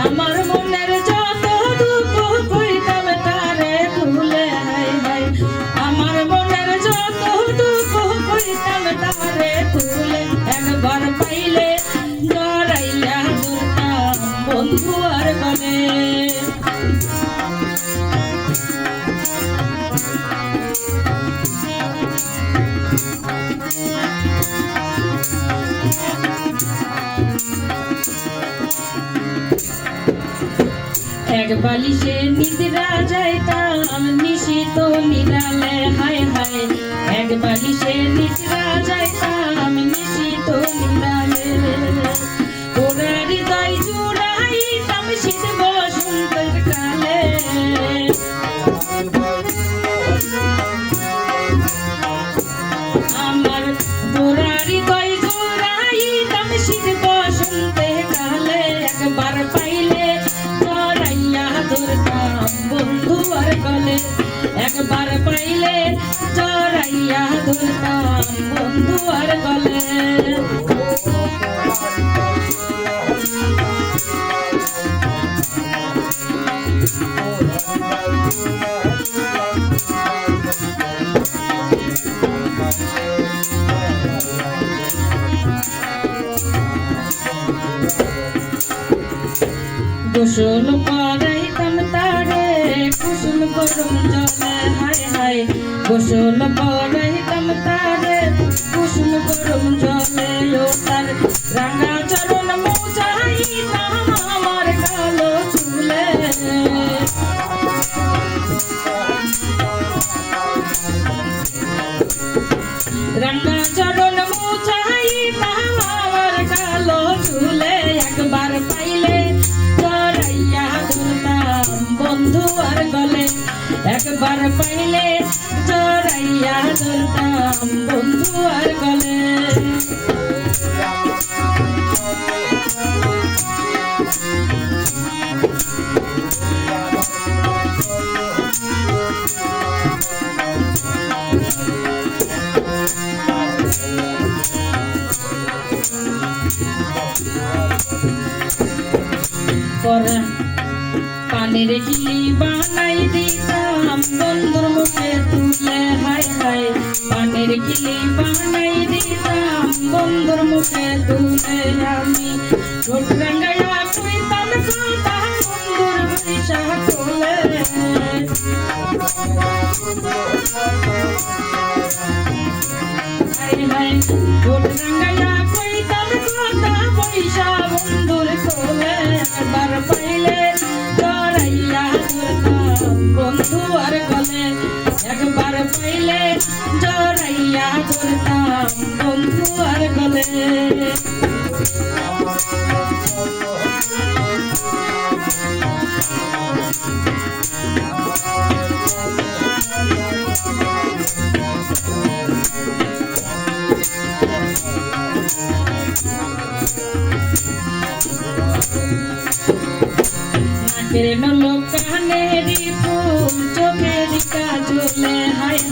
আমার মনের যত দুঃখ কইতাম তারে ভুলে হাই হাই। আমার মনের যত দুঃখ কইতাম তারে ভুলে এক বালিশে নিদ্রা যাইতাম নিশিত নিরালে হায় হায়। এক বালিশে নিদ্রা যাইতাম নিশিত নিরালে ওরে হৃদয় জুড়াইতাম শীত বসন্তের কালে। ধরতাম বন্ধু আর গোসল করাইতাম তারে কুসুম জলে হায় হায় গোসল করাইতাম তারে কুসুম গরম জলে ও রাঙা চরণ মোচাইতাম আমার কালো চুলে রাঙা চরণ মোচাইতাম একবার পাইলে জড়াইয়া ধরতাম বন্ধু আর গলে পরা পানের কিলি বন্ধুর মুখে তুলে হাই হাই। পানের কিলি বানাই দিতাম বন্ধুর মুখে তুলে আমি। ঠোঁট রাঙ্গাইয়া জড়াইয়া ধরতাম বন্ধু আর গলে। নাকের নলো কানেরি ফুল কাজলে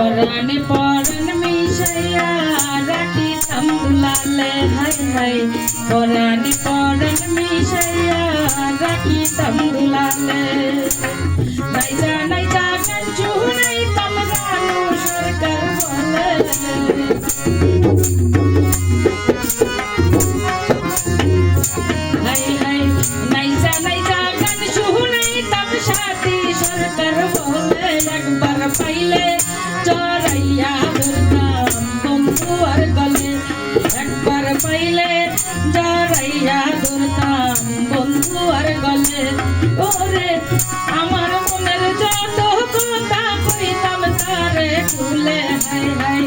परन परान मिशया राखी तमलाले हाय हाय परन परान मिशया राखी तमलाले नाइ जा नाइ जा गंजू नाइ तमरानो सरकार बोले। গলে ওরে আমার মনের যত কথা কইতাম তারে খুলে হাই হাই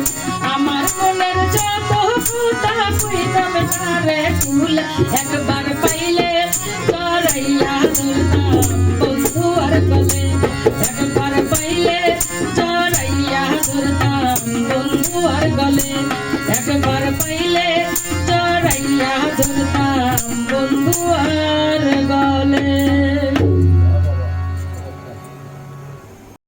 আমার মনের যত কথা কইতাম তারে খুলে একবার পাইলে চড়াইয়া ধরতাম। বন্ধু আর গলে একবার পাইলে চড়াইয়া ধরতাম। বন্ধু একবার পাইলে খাইয়া যেতাম বন্ধু আর গলে।